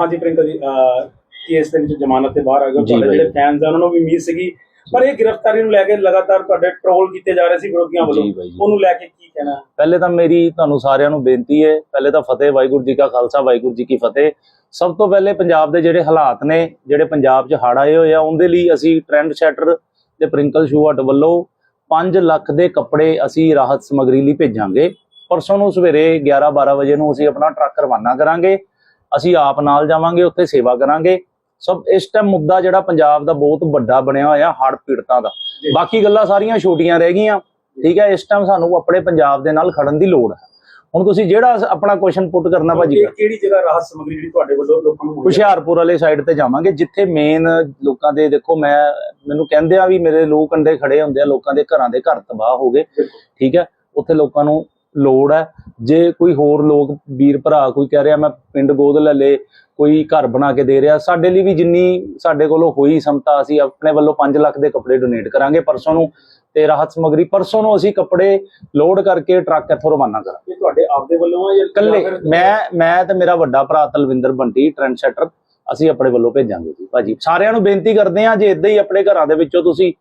ਹਾਂਜੀ ਪ੍ਰਿੰਕਲ ਜੀ ਕੇਸ ਦੇ ਵਿੱਚ ਜ਼ਮਾਨਤ ਤੇ ਬਾਹਰ ਆ ਗਏ। ਤੁਹਾਡੇ। ਜਿਹੜੇ ਫੈਨਸ ਆ ਉਹਨਾਂ ਨੂੰ ਵੀ ਉਮੀਦ ਸੀਗੀ। ਪਰ ਇਹ ਗ੍ਰਿਫਤਾਰੀ ਨੂੰ ਲੈ ਕੇ ਲਗਾਤਾਰ ਤੁਹਾਡੇ ਟ੍ਰੋਲ ਕੀਤੇ ਜਾ ਰਹੇ ਸੀ ਵਿਰੋਧੀਆਂ ਵੱਲੋਂ। ਉਹਨੂੰ ਲੈ ਕੇ ਕੀ ਕਹਿਣਾ? ਪਹਿਲੇ ਤਾਂ ਮੇਰੀ ਤੁਹਾਨੂੰ ਸਾਰਿਆਂ ਨੂੰ ਬੇਨਤੀ ਹੈ ਪਹਿਲੇ ਤਾਂ ਫਤਿਹ ਵਾਹਿਗੁਰੂ ਜੀ ਕਾ ਖਾਲਸਾ ਵਾਹਿਗੁਰੂ ਜੀ ਕੀ ਫਤਿਹ। ਸਭ ਤੋਂ ਪਹਿਲੇ ਪੰਜਾਬ ਦੇ ਜਿਹੜੇ ਹਾਲਾਤ ਨੇ ਜਿਹੜੇ ਪੰਜਾਬ 'ਚ ਹੜ੍ਹ ਆਏ ਹੋਏ ਆ ਉਹਦੇ ਲਈ ਅਸੀਂ ਟ੍ਰੈਂਡ ਸੈਟਰ ਤੇ ਪ੍ਰਿੰਕਲ ਸ਼ੂ ਹਟ ਵੱਲੋਂ 5 ਲੱਖ ਦੇ ਕੱਪੜੇ ਅਸੀਂ ਰਾਹਤ ਸਮਗਰੀ ਲਈ ਭੇਜਾਂਗੇ। ਪਰਸੋਂ ਨੂੰ ਸਵੇਰੇ 11 12 ਵਜੇ ਨੂੰ ਅਸੀਂ ਆਪਣਾ ਟਰੱਕ ਰਵਾਨਾ ਕਰਾਂਗੇ। ਅਸੀਂ ਆਪ ਨਾਲ ਜਾਵਾਂਗੇ ਉੱਥੇ ਸੇਵਾ ਕਰਾਂਗੇ। ਸਭ ਇਸ ਟਾਈਮ ਮੁੱਦਾ ਜਿਹੜਾ ਪੰਜਾਬ ਦਾ ਬਹੁਤ ਵੱਡਾ ਬਣਿਆ ਹੋਇਆ ਹੜ੍ਹ ਪੀੜਤਾਂ ਦਾ। ਬਾਕੀ ਗੱਲਾਂ ਸਾਰੀਆਂ ਛੋਟੀਆਂ ਰਹਿ ਗਈਆਂ। ਠੀਕ ਹੈ ਇਸ ਟਾਈਮ ਸਾਨੂੰ ਆਪਣੇ ਪੰਜਾਬ ਦੇ ਨਾਲ ਖੜਨ ਦੀ ਲੋੜ ਹੈ। ਹੁਣ ਤੁਸੀਂ ਜਿਹੜਾ ਆਪਣਾ ਕੁਐਸਚਨ ਪੁੱਟ ਕਰਨਾ ਭਾਜੀ ਕਿਹੜੀ ਜਗ੍ਹਾ ਰਾਹਤ ਸਮਗਰੀ ਜਿਹੜੀ ਤੁਹਾਡੇ ਵੱਲੋਂ ਲੋਕਾਂ ਨੂੰ ਹੁਸ਼ਿਆਰਪੁਰ ਵਾਲੇ ਸਾਈਡ ਤੇ ਜਾਵਾਂਗੇ ਜਿੱਥੇ ਮੇਨ ਲੋਕਾਂ ਦੇ ਦੇਖੋ ਮੈਂ ਮੈਨੂੰ ਕਹਿੰਦੇ ਆ ਵੀ ਮੇਰੇ ਲੋਕ ਕੰਡੇ ਖੜੇ ਹੁੰਦੇ ਆ ਲੋਕਾਂ ਦੇ ਘਰਾਂ ਦੇ ਘਰ ਤਬਾਹ ਹੋ ਗਏ। ਠੀਕ ਹੈ ਉੱਥੇ ਲੋਕਾਂ ਨੂੰ ਲੋੜ ਹੈ। ਜੇ ਕੋਈ ਹੋਰ ਲੋਕ ਵੀਰ ਭਰਾ ਕੋਈ ਕਹਿ ਰਿਹਾ ਮੈਂ ਪਿੰਡ ਗੋਦ ਲੈ ਲੇ ਕੋਈ ਘਰ ਬਣਾ ਕੇ ਦੇ ਰਿਹਾ। ਸਾਡੇ ਲਈ ਵੀ ਜਿੰਨੀ ਸਾਡੇ ਕੋਲੋਂ ਹੋਈ ਸਮਤਾ ਅਸੀਂ ਆਪਣੇ ਵੱਲੋਂ 5 ਲੱਖ ਦੇ ਕੱਪੜੇ ਡੋਨੇਟ ਕਰਾਂਗੇ ਪਰਸੋਂ ਨੂੰ ਤੇ ਰਾਹਤ ਸਮਗਰੀ। ਪਰਸੋਂ ਨੂੰ ਅਸੀਂ ਕੱਪੜੇ ਲੋਡ ਕਰਕੇ ਟਰੱਕ ਇੱਥੋਂ ਰਵਾਨਾ ਕਰਾਂਗੇ। ਇਹ ਤੁਹਾਡੇ ਆਪਦੇ ਵੱਲੋਂ ਆ ਜਾਂ ਫਿਰ- ਮੈਂ ਮੈਂ ਤੇ ਮੇਰਾ ਵੱਡਾ ਭਰਾ ਤਲਵਿੰਦਰ ਬੰਟੀ ਟ੍ਰੈਂਡ ਸੈਟਰ ਅਸੀਂ ਆਪਣੇ ਵੱਲੋਂ ਭੇਜਾਂਗੇ ਜੀ। ਭਾਜੀ ਸਾਰਿਆਂ ਨੂੰ ਬੇਨਤੀ ਕਰਦੇ ਹਾਂ ਜੇ ਇਦਾਂ ਹੀ ਆਪਣੇ ਘਰਾਂ ਦੇ ਵਿੱਚੋਂ ਤੁਸੀਂ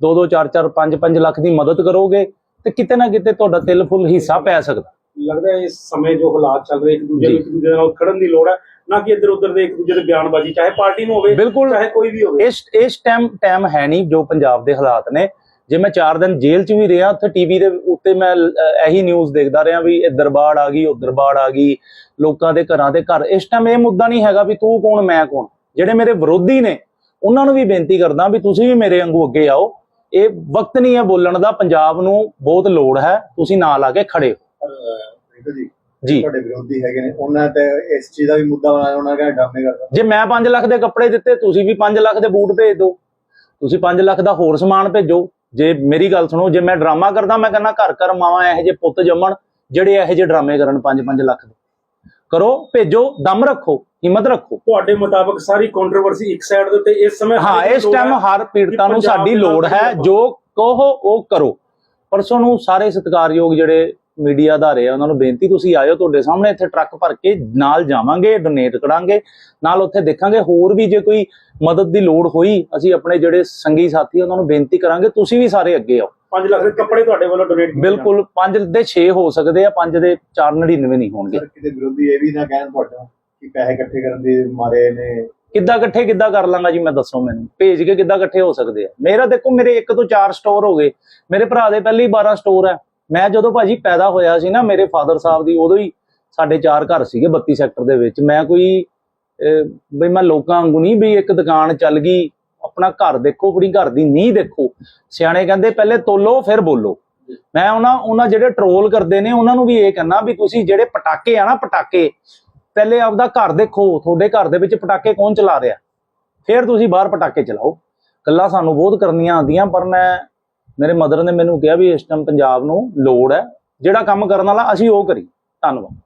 2 2 4 4 5 5 ਲੱਖ ਦੀ ਮਦਦ ਕਰੋਗੇ ਤੇ ਕਿਤੇ ਨਾ ਕਿਤੇ ਤੁਹਾਡਾ ਤਿਲ ਫੁੱਲ ਹਿੱਸਾ ਪੈ ਸਕਦਾ। ਲੱਗਦਾ ਇਸ ਸਮੇਂ ਜੋ ਹਾਲਾਤ ਚੱਲ ਰਹੇ ਇੱਕ ਦੂਜੇ ਨੂੰ। ਇੱਕ ਦੂਜੇ ਨਾਲ ਖੜਨ ਦੀ ਲੋੜ ਹੈ ਨਾ ਕਿ ਇੱਧਰ ਉੱਧਰ ਦੇ ਇੱਕ ਦੂਜੇ ਦੇ ਬਿਆਨਬਾਜ਼ੀ ਚਾਹੇ ਪਾਰਟੀ ਨੂੰ ਹੋਵੇ ਚਾਹੇ ਕੋਈ ਵੀ ਹੋਵੇ। ਇਸ ਇਸ ਟਾਈਮ ਟਾਈਮ ਹੈ ਨਹੀਂ ਜੋ ਪੰਜਾਬ ਦੇ ਹਾਲਾਤ ਨੇ। ਜੇ ਮੈਂ 4 ਦਿਨ ਜੇਲ੍ਹ 'ਚ ਵੀ ਰਿਹਾ ਉੱਥੇ ਟੀਵੀ ਦੇ ਉੱਤੇ ਮੈਂ ਇਹੀ ਨਿਊਜ਼ ਦੇਖਦਾ ਰਿਹਾ ਵੀ ਇੱਧਰ ਬਾੜ ਆ ਗਈ ਉੱਧਰ ਬਾੜ ਆ ਗਈ ਲੋਕਾਂ ਦੇ ਘਰਾਂ ਦੇ ਘਰ। ਇਸ ਟਾਈਮ ਇਹ ਮੁੱਦਾ ਨਹੀਂ ਹੈਗਾ ਵੀ ਤੂੰ ਕੌਣ ਮੈਂ ਕੌਣ। ਜਿਹੜੇ ਮੇਰੇ ਵਿਰੋਧੀ ਨੇ ਉਹਨਾਂ ਨੂੰ ਵੀ ਬੇਨਤੀ ਕਰਦਾ ਵੀ ਤੁਸੀਂ ਵੀ ਮੇਰੇ ਵਾਂਗੂ ਅੱਗੇ ਆਓ। ਇਹ ਵਕਤ ਨਹੀਂ ਹੈ ਬੋਲਣ ਦਾ ਪੰਜਾਬ ਨੂੰ ਬਹੁਤ ਲੋੜ ਹੈ ਤੁਸੀਂ ਨਾਲ ਆ ਕੇ ਖੜੇ ਹੋ। ਜੀ ਜੀ। ਤੁਹਾਡੇ ਵਿਰੋਧੀ ਹੈਗੇ ਨੇ ਉਹਨਾਂ ਤੇ ਇਸ ਚੀਜ਼ ਦਾ ਵੀ ਮੁੱਦਾ ਬਣਾਇਆ ਉਹਨਾਂ ਕਹਿੰਦੇ ਡਰਾਮੇ ਕਰਦਾ ਜੇ ਮੈਂ 5 ਲੱਖ ਦੇ ਕੱਪੜੇ ਦਿੱਤੇ ਤੁਸੀਂ ਵੀ 5 ਲੱਖ ਦੇ ਬੂਟ ਭੇਜ ਦਿਓ। ਤੁਸੀਂ 5 ਲੱਖ ਦਾ ਹੋਰ ਸਮਾਨ ਭੇਜੋ। ਜੇ ਮੇਰੀ ਗੱਲ ਸੁਣੋ ਜੇ ਮੈਂ ਡਰਾਮਾ ਕਰਦਾ ਮੈਂ ਕਹਿੰਦਾ ਘਰ ਘਰ ਮਾਵਾਂ ਇਹੋ ਜਿਹੇ ਪੁੱਤ ਜੰਮਣ ਜਿਹੜੇ ਇਹੋ ਜਿਹੇ ਡਰਾਮੇ ਕਰਨ 5-5 ਲੱਖ ਦੇ। ਕਰੋ ਭੇਜੋ ਦਮ ਰੱਖੋ ਹਿੰਮਤ ਰੱਖੋ। ਤੁਹਾਡੇ ਮੁਤਾਬਕ ਸਾਰੀ ਕੰਟਰੋਵਰਸੀ ਇੱਕ ਸਾਈਡ ਦੇ ਉੱਤੇ ਇਸ ਸਮੇਂ ਹਾਂ ਇਸ ਟਾਈਮ ਹਰ ਪੀੜਤਾਂ ਨੂੰ ਸਾਡੀ ਲੋੜ ਹੈ। ਜੋ ਕਹੋ ਉਹ ਕਰੋ। ਪਰਸੋਂ ਨੂੰ ਸਾਰੇ ਸਤਿਕਾਰਯੋਗ ਜਿਹੜੇ ਮੀਡੀਆ ਅਧਾਰੇ ਆ ਉਹਨਾਂ ਨੂੰ ਬੇਨਤੀ ਤੁਸੀਂ ਆਇਓ ਤੁਹਾਡੇ ਸਾਹਮਣੇ ਇੱਥੇ ਟਰੱਕ ਭਰ ਕੇ ਨਾਲ ਜਾਵਾਂਗੇ ਡੋਨੇਟ ਕਰਾਂਗੇ ਨਾਲ ਉੱਥੇ ਦੇਖਾਂਗੇ ਹੋਰ ਵੀ ਜੇ ਕੋਈ ਮਦਦ ਦੀ ਲੋੜ ਹੋਈ ਅਸੀਂ ਆਪਣੇ ਜਿਹੜੇ ਸੰਗੀ ਸਾਥੀ ਉਹਨਾਂ ਨੂੰ ਬੇਨਤੀ ਕਰਾਂਗੇ ਤੁਸੀਂ ਵੀ ਸਾਰੇ ਅੱਗੇ ਆਓ। 5 ਲੱਖ ਦੇ ਕੱਪੜੇ ਤੁਹਾਡੇ ਵੱਲੋਂ ਡੋਨੇਟ ਬਿਲਕੁਲ 5 ਦੇ 6 ਹੋ ਸਕਦੇ ਆ 5 ਦੇ 499 ਨਹੀਂ ਹੋਣਗੇ। ਸਰ ਕਿਤੇ ਵਿਰੋਧੀ ਇਹ ਵੀ ਨਾ ਕਹਿਣ ਤੁਹਾਡਾ ਕਿ ਪੈਸੇ ਇਕੱਠੇ ਕਰਨ ਦੇ ਮਾਰੇ ਨੇ। ਕਿੱਦਾਂ ਇਕੱਠੇ ਕਿੱਦਾਂ ਕਰ ਲਾਂਗਾ ਜੀ ਮੈਂ ਦੱਸੋ ਮੈਨੂੰ। ਭੇਜ ਕੇ ਕਿੱਦਾਂ ਇਕੱਠੇ ਹੋ ਸਕਦੇ ਆ? ਮੇਰਾ ਦੇਖੋ ਮੇਰੇ ਇੱਕ ਤੋਂ ਚਾਰ ਸਟੋਰ ਹੋ ਗਏ। ਮੇਰੇ ਭਰਾ ਦੇ ਪਹਿਲੇ ਹੀ 12 ਸਟੋਰ ਹੈ ਮੈਂ ਜਦੋਂ ਭਾਜੀ ਪੈਦਾ ਹੋਇਆ ਸੀ ਨਾ ਮੇਰੇ ਫਾਦਰ ਸਾਹਿਬ ਦੀ ਉਦੋਂ ਹੀ ਸਾਡੇ ਚਾਰ ਘਰ ਸੀਗੇ 32 ਸੈਕਟਰ ਦੇ ਵਿੱਚ। ਮੈਂ ਕੋਈ ਬਈ ਮੈਂ ਲੋਕਾਂ ਵਾਂਗੂ ਨਹੀਂ ਵੀ ਇੱਕ ਦੁਕਾਨ ਚੱਲ ਗਈ ਆਪਣਾ ਘਰ ਦੇਖੋ, ਆਪਣੀ ਘਰ ਦੀ ਨੀਂਹ ਦੇਖੋ। ਸਿਆਣੇ ਕਹਿੰਦੇ ਪਹਿਲੇ ਤੋਲੋ, ਫਿਰ ਬੋਲੋ। ਮੈਂ ਉਹਨਾਂ ਉਹਨਾਂ ਜਿਹੜੇ ਟਰੋਲ ਕਰਦੇ ਨੇ, ਉਹਨਾਂ ਨੂੰ ਵੀ ਇਹ ਕਹਿਣਾ ਵੀ ਤੁਸੀਂ ਜਿਹੜੇ ਪਟਾਕੇ ਆ ਨਾ, ਪਟਾਕੇ, ਪਹਿਲੇ ਆਪਦਾ ਘਰ ਦੇਖੋ, ਤੁਹਾਡੇ ਘਰ ਦੇ ਵਿੱਚ ਪਟਾਕੇ ਕੌਣ ਚਲਾ ਰਿਹਾ? ਫਿਰ ਤੁਸੀਂ ਬਾਹਰ ਪਟਾਕੇ ਚਲਾਓ। ਗੱਲਾਂ ਸਾਨੂੰ ਬਹੁਤ ਕਰਨੀਆਂ ਆਉਂਦੀਆਂ, ਪਰ ਮੈਂ, ਮੇਰੇ ਮਦਰ ਨੇ ਮੈਨੂੰ ਕਿਹਾ ਵੀ ਇਸ ਟਾਈਮ ਪੰਜਾਬ ਨੂੰ ਲੋੜ ਹੈ, ਜਿਹੜਾ ਕੰਮ ਕਰਨ ਵਾਲਾ ਅਸੀਂ ਉਹ ਕਰੀ। ਧੰਨਵਾਦ।